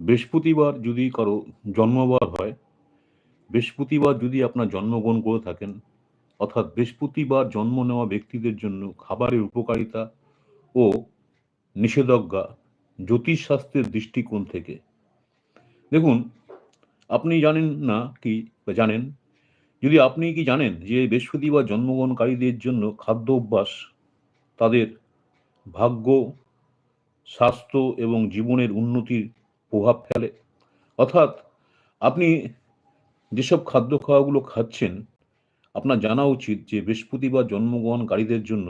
বৃহস্পতিবার যদি কারও জন্মবার হয়, বৃহস্পতিবার যদি আপনার জন্মগ্রহণ করে থাকেন, অর্থাৎ বৃহস্পতিবার জন্ম নেওয়া ব্যক্তিদের জন্য খাবারের উপকারিতা ও নিষেধাজ্ঞা জ্যোতিষশাস্ত্রের দৃষ্টিকোণ থেকে। দেখুন, আপনি জানেন না কি জানেন? যদি আপনি কি জানেন যে বৃহস্পতিবার জন্মগ্রহণকারীদের জন্য খাদ্য অভ্যাস তাদের ভাগ্য, স্বাস্থ্য এবং জীবনের উন্নতির প্রভাব ফেলে। অর্থাৎ আপনি যেসব খাদ্য খাওয়াগুলো খাচ্ছেন, আপনার জানা উচিত যে বৃহস্পতিবার জন্মগ্রহণকারীদের জন্য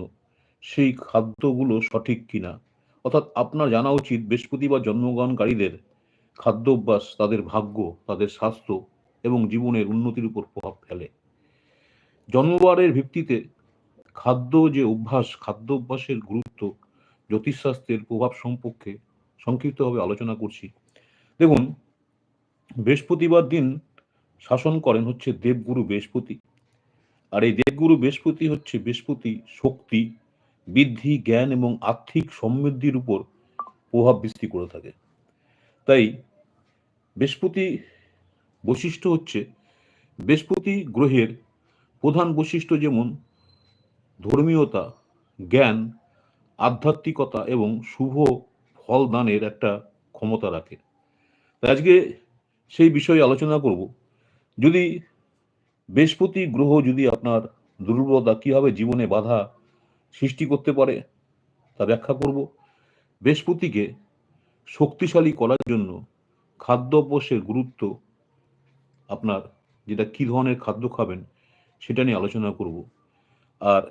সেই খাদ্যগুলো সঠিক কিনা। অর্থাৎ আপনার জানা উচিত বৃহস্পতিবার জন্মগ্রহণকারীদের খাদ্য অভ্যাস তাদের ভাগ্য, তাদের স্বাস্থ্য এবং জীবনের উন্নতির উপর প্রভাব ফেলে। জন্মবারের ভিত্তিতে খাদ্য যে অভ্যাস খাদ্য অভ্যাসের গুরুত্ব, জ্যোতিষশাস্ত্রের প্রভাব সম্পর্কে সংক্ষিপ্তভাবে আলোচনা করছি। দেখুন, বৃহস্পতিবার দিন শাসন করেন হচ্ছে দেবগুরু বৃহস্পতি। আর এই দেবগুরু বৃহস্পতি হচ্ছে বৃহস্পতি শক্তি, বৃদ্ধি, জ্ঞান এবং আর্থিক সমৃদ্ধির উপর প্রভাব বৃষ্টি করে থাকে। তাই বৃহস্পতি বৈশিষ্ট্য হচ্ছে, বৃহস্পতি গ্রহের প্রধান বৈশিষ্ট্য যেমন ধর্মীয়তা, জ্ঞান, আধ্যাত্মিকতা এবং শুভ ফল দানের একটা ক্ষমতা রাখে। আজকে সেই বিষয়ে আলোচনা করব। যদি বৃহস্পতি গ্রহ যদি আপনার দুর্বলতা কীভাবে জীবনে বাধা সৃষ্টি করতে পারে তা ব্যাখ্যা করব। বৃহস্পতিকে শক্তিশালী করার জন্য খাদ্যাভ্যাসের গুরুত্ব আপনার যেটা কী ধরনের খাদ্য খাবেন সেটা নিয়ে আলোচনা করব। আর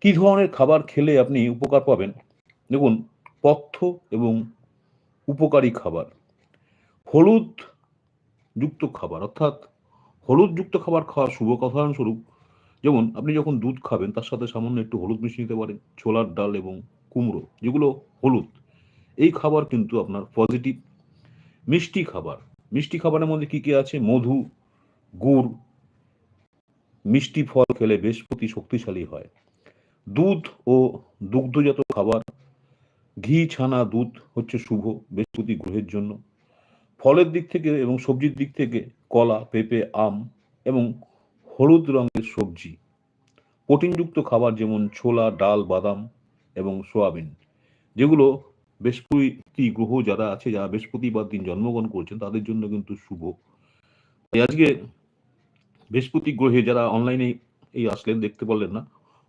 কী ধরনের খাবার খেলে আপনি উপকার পাবেন? দেখুন, পথ্য এবং উপকারী খাবার। হলুদ যুক্ত খাবার, অর্থাৎ হলুদ যুক্ত খাবার খাওয়ার শুভ উদাহরণস্বরূপ যেমন আপনি যখন দুধ খাবেন, তার সাথে সামান্য একটু হলুদ মিশিয়ে নিতে পারেন, ছোলার ডাল এবং কুমড়ো, যেগুলো হলুদ। এই খাবার কিন্তু আপনার পজিটিভ মিষ্টি খাবার। মিষ্টি খাবারের মধ্যে কি কি আছে? মধু, গুড়, মিষ্টি ফল খেলে বৃহস্পতি শক্তিশালী হয়। দুধ ও দুগ্ধজাত খাবার, ঘি ছানা দুধ হচ্ছে শুভ বৃহস্পতি গ্রহের জন্য। ফলের দিক থেকে এবং সবজির দিক থেকে কলা, পেঁপে, আম এবং হলুদ রঙের সবজি। প্রোটিনযুক্ত খাবার যেমন ছোলা, ডাল, বাদাম এবং সোয়াবিন, যেগুলো বৃহস্পতি গ্রহ যারা আছে, যারা বৃহস্পতিবার দিন জন্মগ্রহণ করছেন, তাদের জন্য কিন্তু শুভ। তাই আজকে বৃহস্পতি গ্রহে যারা অনলাইনে এই আসলেন, দেখতে পারলেন না,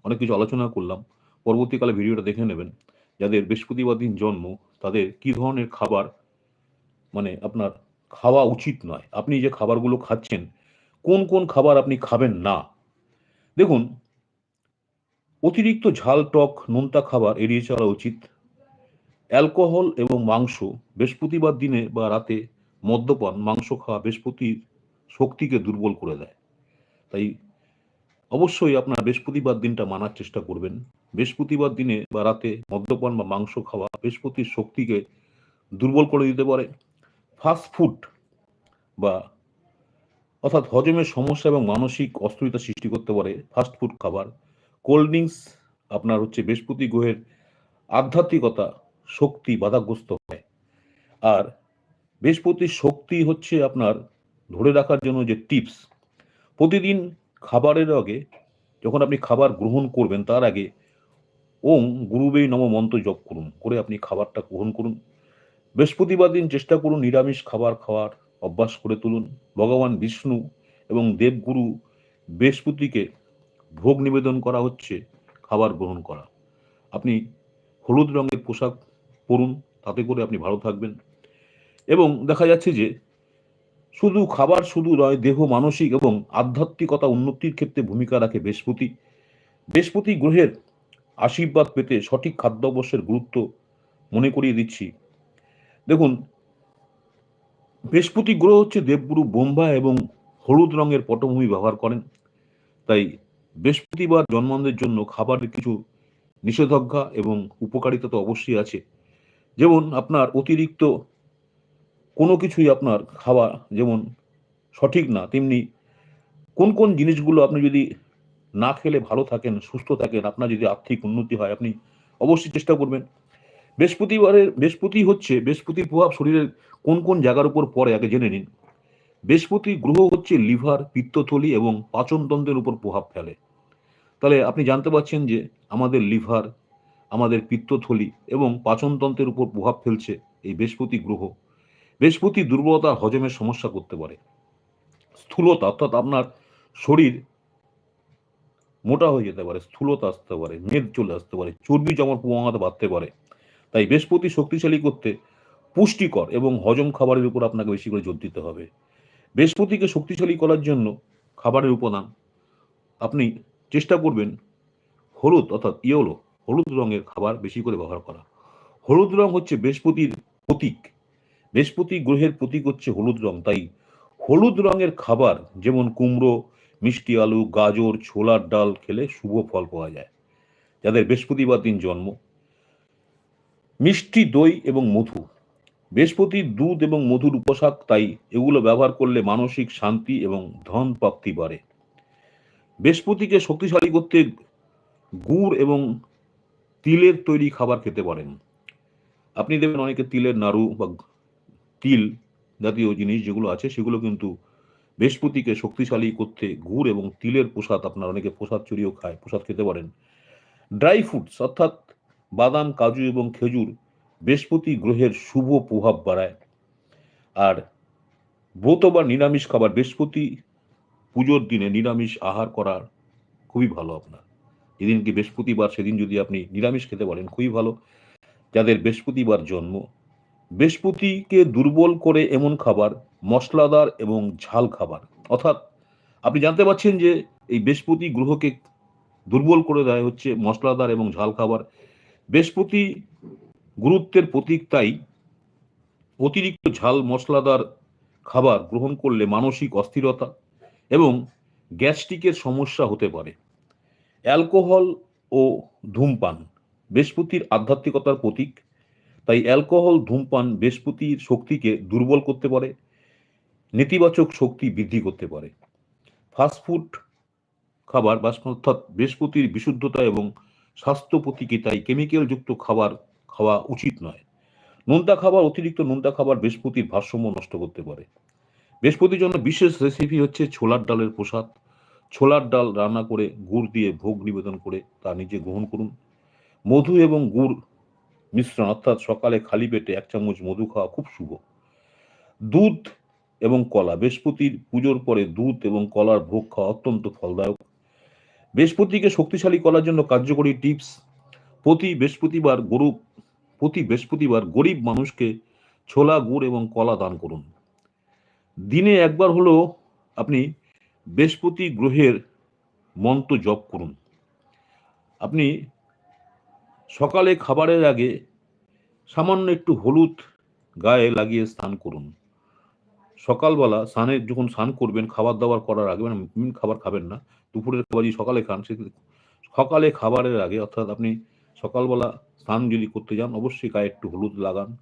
অনেক কিছু আলোচনা করলাম। পরবর্তীকালে ভিডিওটা দেখে নেবেন, যাদের বৃহস্পতিবার দিন জন্ম, তাদের কি ধরনের খাবার মানে আপনার খাওয়া উচিত নয়। আপনি যে খাবারগুলো খাচ্ছেন, কোন কোন খাবার আপনি খাবেন না? দেখুন, অতিরিক্ত ঝাল, টক, নোনতা খাবার এড়িয়ে চলা উচিত। অ্যালকোহল এবং মাংস বৃহস্পতিবার দিনে বা রাতে মদ্যপান মাংস খাওয়া বৃহস্পতির শক্তিকে দুর্বল করে দেয়। তাই অবশ্যই আপনার বৃহস্পতিবার দিনটা মানার চেষ্টা করবেন। বৃহস্পতিবার দিনে বা রাতে মদ্যপান বা মাংস খাওয়া বৃহস্পতির শক্তিকে দুর্বল করে দিতে পারে। ফাস্ট ফুড বা অর্থাৎ হজমের সমস্যা এবং মানসিক অস্থিরতা সৃষ্টি করতে পারে ফাস্ট ফুড খাবার। কোল্ড ড্রিঙ্কস আপনার হচ্ছে বৃহস্পতি গ্রহের আধ্যাত্মিকতা শক্তি বাধাগ্রস্ত হয়। আর বৃহস্পতির শক্তি হচ্ছে আপনার ধরে রাখার জন্য যে টিপস। প্রতিদিন খাবারের আগে যখন আপনি খাবার গ্রহণ করবেন তার আগে ওং গুরুবেই নম মন্ত্র জপ করুন। করে আপনি খাবারটা গ্রহণ করুন। বৃহস্পতিবার দিন চেষ্টা করুন নিরামিষ খাবার খাওয়ার অভ্যাস করে তুলুন। ভগবান বিষ্ণু এবং দেবগুরু বৃহস্পতিকে ভোগ নিবেদন করা হচ্ছে, খাবার গ্রহণ করা। আপনি হলুদ রঙের পোশাক পরুন, তাতে করে আপনি ভালো থাকবেন। এবং দেখা যাচ্ছে যে শুধু খাবার শুধু নয়, দেহ, মানসিক এবং আধ্যাত্মিকতা উন্নতির ক্ষেত্রে ভূমিকা রাখে বৃহস্পতি। বৃহস্পতি গ্রহের আশীর্বাদ পেতে সঠিক খাদ্যাভ্যাসের গুরুত্ব মনে করিয়ে দিচ্ছি। দেখুন, বৃহস্পতি গ্রহ হচ্ছে দেবগুরু বোম্বা এবং হলুদ রঙের পটভূমি ব্যবহার করেন। তাই বৃহস্পতিবার জন্মানদের জন্য খাবারের কিছু নিষেধাজ্ঞা এবং উপকারিতা তো অবশ্যই আছে। যেমন আপনার অতিরিক্ত কোনো কিছুই আপনার খাওয়া যেমন সঠিক না, তেমনি কোন কোন জিনিসগুলো আপনি যদি না খেলে ভালো থাকেন, সুস্থ থাকেন, আপনার যদি আর্থিক উন্নতি হয়, আপনি অবশ্যই চেষ্টা করবেন। বৃহস্পতিবারের, বৃহস্পতি হচ্ছে বৃহস্পতির প্রভাব শরীরের কোন কোন জায়গার উপর পড়ে আগে জেনে নিন। বৃহস্পতি গ্রহ হচ্ছে লিভার, পিত্তথলি এবং পাচনতন্ত্রের উপর প্রভাব ফেলে। তাহলে আপনি জানতে পারছেন যে আমাদের লিভার, আমাদের পিত্তথলি এবং পাচনতন্ত্রের উপর প্রভাব ফেলছে এই বৃহস্পতি গ্রহ। বৃহস্পতি দুর্বলতা হজমের সমস্যা করতে পারে। স্থূলতা, অর্থাৎ আপনার শরীর মোটা হয়ে যেতে পারে, স্থূলতা আসতে পারে, মেদ চলে আসতে পারে, চর্বি জমার প্রবণতা বাড়তে পারে। তাই বৃহস্পতি শক্তিশালী করতে পুষ্টিকর এবং হজম খাবারের উপর আপনাকে বেশি করে জোর দিতে হবে। বৃহস্পতিকে শক্তিশালী করার জন্য খাবারের উপাদান আপনি চেষ্টা করবেন হলুদ অর্থাৎ ইয়েলো, হলুদ রঙের খাবার বেশি করে ব্যবহার করা। হলুদ রং হচ্ছে বৃহস্পতির প্রতীক। বৃহস্পতি গ্রহের প্রতীক হচ্ছে হলুদ রং। তাই হলুদ রঙের খাবার যেমন কুমড়ো, মিষ্টি আলু, গাজর, ছোলার ডাল খেলে শুভ ফল পাওয়া যায়। যাদের বৃহস্পতিবার দিন জন্ম মিষ্টি দই এবং মধু। বৃহস্পতির দুধ এবং মধুর উপসাক তাই এগুলো ব্যবহার করলে মানসিক শান্তি এবং ধন প্রাপ্তি বাড়ে। বৃহস্পতিকে শক্তিশালী করতে গুড় এবং তিলের তৈরি খাবার খেতে পারেন। আপনি দেখবেন অনেকে তিলের নাড়ু বা তিল জাতীয় জিনিস যেগুলো আছে, সেগুলো কিন্তু বৃহস্পতিকে শক্তিশালী করতে গুড় এবং তিলের প্রসাদ আপনার অনেকে প্রসাদ চুরিও খায়, প্রসাদ খেতে পারেন। ড্রাই ফ্রুটস অর্থাৎ বাদাম, কাজু এবং খেজুর বৃহস্পতি গ্রহের শুভ প্রভাব বাড়ায়। আর ব্রত বা নিরামিষ খাবার, বৃহস্পতি পুজোর দিনে নিরামিষ আহার করার খুবই ভালো আপনার। যেদিনকে বৃহস্পতিবার, সেদিন যদি আপনি নিরামিষ খেতে পারেন, খুবই ভালো। যাদের বৃহস্পতিবার জন্ম, বৃহস্পতিকে দুর্বল করে এমন খাবার, মশলাদার এবং ঝাল খাবার, অর্থাৎ আপনি জানতে পারছেন যে এই বৃহস্পতি গ্রহকে দুর্বল করে দেয় হচ্ছে মশলাদার এবং ঝাল খাবার বৃহস্পতি গুরুত্বের প্রতীক তাই অতিরিক্ত ঝাল মশলাদার খাবার গ্রহণ করলে মানসিক অস্থিরতা এবং গ্যাস্ট্রিকের সমস্যা হতে পারে। অ্যালকোহল ও ধূমপান বৃহস্পতির আধ্যাত্মিকতার প্রতীক। তাই অ্যালকোহল, ধূমপান বৃহস্পতির শক্তিকে দুর্বল করতে পারে, নেতিবাচক শক্তি বৃদ্ধি করতে পারে। ফাস্টফুড খাবার বা অর্থাৎ বৃহস্পতির বিশুদ্ধতা এবং স্বাস্থ্য প্রতীকে তাই কেমিক্যালযুক্ত খাবার খাওয়া উচিত নয়। নোনতা খাবার, অতিরিক্ত নোনতা খাবার বৃহস্পতির ভারসাম্য নষ্ট করতে পারে। বৃহস্পতির জন্য বিশেষ রেসিপি হচ্ছে ছোলার ডালের প্রসাদ। ছোলার ডাল রান্না করে গুড় দিয়ে ভোগ নিবেদন করে তা নিজে গ্রহণ করুন। মধু এবং গুড় মিশ্রণ, অর্থাৎ সকালে খালি পেটে এক চামচ মধু খাওয়া খুব শুভ। দুধ এবং কলা, বৃহস্পতির পুজোর পরে দুধ এবং কলার ভোগ খাওয়া অত্যন্ত ফলদায়ক। বৃহস্পতিকে শক্তিশালী করার জন্য কার্যকরী টিপস। প্রতি বৃহস্পতিবার গরু, প্রতি বৃহস্পতিবার গরিব মানুষকে ছোলা, গুড় এবং কলা দান করুন। দিনে একবার হলেও আপনি বৃহস্পতি গ্রহের মন্ত্র জপ করুন। আপনি সকালে খাবারের আগে সামান্য একটু হলুদ গায়ে লাগিয়ে স্নান করুন। সকালবেলা স্নানের যখন স্নান করবেন খাবার দাবার করার আগে মানে মিন খাবার খাবেন না, দুপুরের খাবার যদি সকালে খান, সে সকালে খাবারের আগে, অর্থাৎ আপনি সকালবেলা স্নান যদি করতে যান, অবশ্যই গায়ে একটু হলুদ লাগান।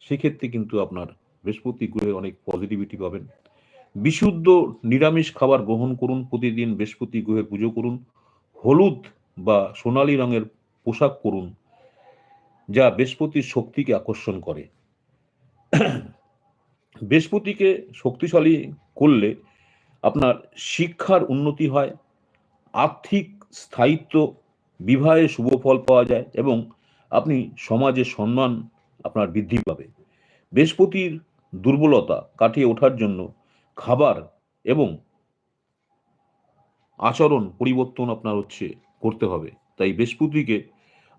সেক্ষেত্রে কিন্তু আপনার বৃহস্পতি গ্রহে অনেক পজিটিভিটি পাবেন। বিশুদ্ধ নিরামিষ খাবার গ্রহণ করুন, প্রতিদিন বৃহস্পতি গ্রহে পুজো করুন, হলুদ বা সোনালী রঙের পোশাক করুন যা বৃহস্পতির শক্তিকে আকর্ষণ করে। বৃহস্পতিকে শক্তিশালী করলে আপনার শিক্ষার উন্নতি হয়, আর্থিক স্থায়িত্ব, বিবাহে শুভ ফল পাওয়া যায় এবং আপনি সমাজে সম্মান আপনার বৃদ্ধি পাবে। বৃহস্পতির দুর্বলতা কাটিয়ে ওঠার জন্য খাবার এবং আচরণ পরিবর্তন আপনার হচ্ছে করতে হবে। তাই বৃহস্পতিকে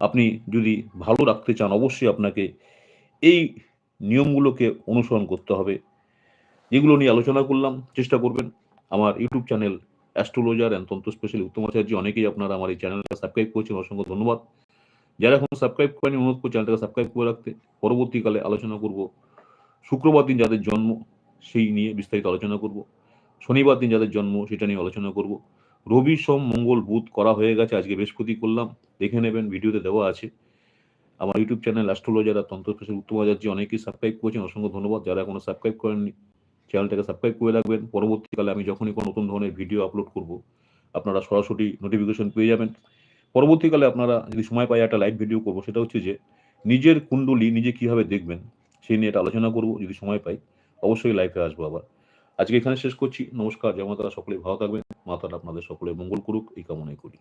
আপনি যদি ভালো রাখতে চান, অবশ্যই আপনাকে এই নিয়মগুলোকে অনুসরণ করতে হবে। যেগুলো নিয়ে আলোচনা করলাম, চেষ্টা করবেন। আমার ইউটিউব চ্যানেল অ্যাস্ট্রোলজার অ্যান্ড তন্ত্র স্পেশালি উত্তম আচার্য, অনেকেই আপনারা আমার এই চ্যানেলটা সাবস্ক্রাইব করেছেন, অসংখ্য ধন্যবাদ। যারা এখন সাবস্ক্রাইব করেনি অনুরোধ করে চ্যানেলটাকে সাবস্ক্রাইব করে রাখতে। পরবর্তীকালে আলোচনা করব শুক্রবার দিন যাদের জন্ম, সেই নিয়ে বিস্তারিত আলোচনা করব। শনিবার দিন যাদের জন্ম, সেটা নিয়ে আলোচনা করব। রবি সোম, মঙ্গল, বুধ করা হয়ে গেছে, আজকে বৃহস্পতি করলাম। দেখে নেবেন, ভিডিওতে দেওয়া আছে। আমার ইউটিউব চ্যানেল অ্যাস্ট্রোলজার আর স্পেশাল উত্তম আচার্য অনেকেই সাবস্ক্রাইব করেছেন, অসংখ্য ধন্যবাদ। যারা এখনও সাবস্ক্রাইব করেননি চ্যানেলটাকে সাবস্ক্রাইব করে রাখবেন। পরবর্তীকালে আমি যখনই কোনো নতুন ধরনের ভিডিও আপলোড করব, আপনারা সরাসরি নোটিফিকেশন পেয়ে যাবেন। পরবর্তীকালে আপনারা যদি সময় পাই একটা লাইভ ভিডিও করব, সেটা হচ্ছে যে, নিজের কুণ্ডলী নিজে কীভাবে দেখবেন, সেই নিয়ে এটা আলোচনা করব, যদি সময় পাই, অবশ্যই লাইফে আসব আবার। আজকে এখানে শেষ করছি। নমস্কার। জয় মাতারা। সকলে ভালো থাকবেন। মাতারা আপনাদের সকলে মঙ্গল করুক, এই কামনাই করি।